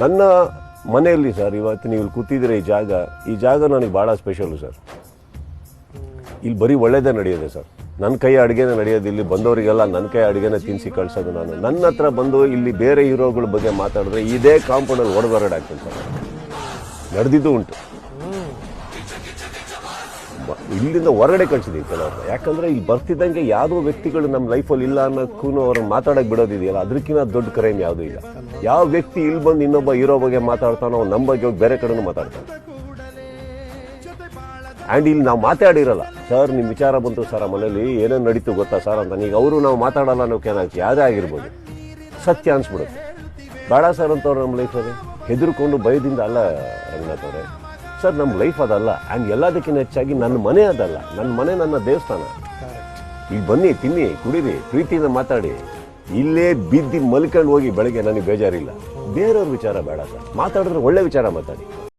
ನನ್ನ ಮನೆಯಲ್ಲಿ ಸರ್, ಇವತ್ತು ನೀವು ಇಲ್ಲಿ ಈ ಜಾಗ ಈ ಜಾಗ ನನಗೆ ಭಾಳ ಸ್ಪೆಷಲು ಸರ್. ಇಲ್ಲಿ ಬರೀ ಒಳ್ಳೇದೇ ನಡೆಯೋದೆ ಸರ್. ನನ್ನ ಕೈ ಅಡುಗೆನ ನಡೆಯೋದು ಇಲ್ಲಿ ಬಂದವರಿಗೆಲ್ಲ ನನ್ನ ಕೈ ಅಡುಗೆನ ತಿನ್ಸಿ ಕಳ್ಸೋದು ನಾನು. ನನ್ನ ಹತ್ರ ಬಂದು ಇಲ್ಲಿ ಬೇರೆ ಹೀರೋಗಳ ಬಗ್ಗೆ ಮಾತಾಡಿದ್ರೆ ಇದೇ ಕಾಂಪೌಂಡಲ್ಲಿ ಆಗ್ತೀನಿ ಸರ್. ನಡೆದಿದ್ದು ಉಂಟು. ಇಲ್ಲಿಂದ ಹೊರಗಡೆ ಕಳ್ಸಿದ್ದೀವಿ ಕೆಲವ್ರನ್ನ. ಯಾಕಂದ್ರೆ ಇಲ್ಲಿ ಬರ್ತಿದ್ದಂಗೆ ಯಾವುದೋ ವ್ಯಕ್ತಿಗಳು ನಮ್ಮ ಲೈಫಲ್ಲಿ ಇಲ್ಲ ಅನ್ನೋಕ್ಕೂ ಅವ್ರನ್ನ ಮಾತಾಡಕ್ಕೆ ಬಿಡೋದಿದೆಯಲ್ಲ ಅದಕ್ಕಿಂತ ದೊಡ್ಡ ಕ್ರೈಮ್ ಯಾವುದೂ ಇಲ್ಲ. ಯಾವ ವ್ಯಕ್ತಿ ಇಲ್ಲಿ ಬಂದು ಇನ್ನೊಬ್ಬ ಹೀರೋ ಬಗ್ಗೆ ಮಾತಾಡ್ತಾನೋ ನಮ್ಮ ಬಗ್ಗೆ ಬೇರೆ ಕಡೆನೂ ಮಾತಾಡ್ತಾನೆ. ಆ್ಯಂಡ್ ಇಲ್ಲಿ ನಾವು ಮಾತಾಡಿರಲ್ಲ. ಸರ್ ನಿಮ್ಮ ವಿಚಾರ ಬಂತು ಸರ್, ಆ ಮನೇಲಿ ಏನೇನು ನಡೀತು ಗೊತ್ತಾ ಸರ್ ಅಂತ. ಈಗ ಅವರು ನಾವು ಮಾತಾಡಲ್ಲ ಅನ್ನೋಕೆ ಏನಾಗ್ತದೆ ಯಾವುದೇ ಆಗಿರ್ಬೋದು. ಸತ್ಯ ಅನ್ಸ್ಬಿಡುತ್ತೆ. ಬೇಡ ಸರ್ ಅಂತವ್ರು ನಮ್ಮ ಲೈಫಲ್ಲಿ. ಹೆದರ್ಕೊಂಡು ಭಯದಿಂದ ಅಲ್ಲ ರಂಗನಾಥ್ ಅವರೇ. ಸರ್ ನಮ್ಮ ಲೈಫ್ ಅದಲ್ಲ. ಆ್ಯಂಡ್ ಎಲ್ಲದಕ್ಕಿಂತ ಹೆಚ್ಚಾಗಿ ನನ್ನ ಮನೆ ಅದಲ್ಲ. ನನ್ನ ಮನೆ ನನ್ನ ದೇವಸ್ಥಾನ. ಈಗ ಬನ್ನಿ ತಿನ್ನಿ ಕುಡೀರಿ ಪ್ರೀತಿಯಿಂದ ಮಾತಾಡಿ. ಇಲ್ಲೇ ಬಿದ್ದು ಮಲ್ಕೊಂಡು ಹೋಗಿ ಬೆಳಗ್ಗೆ ನನಗೆ ಬೇಜಾರಿಲ್ಲ. ಬೇರೆಯವ್ರ ವಿಚಾರ ಬೇಡ ಸರ್. ಮಾತಾಡಿದ್ರೆ ಒಳ್ಳೆ ವಿಚಾರ ಮಾತಾಡಿ.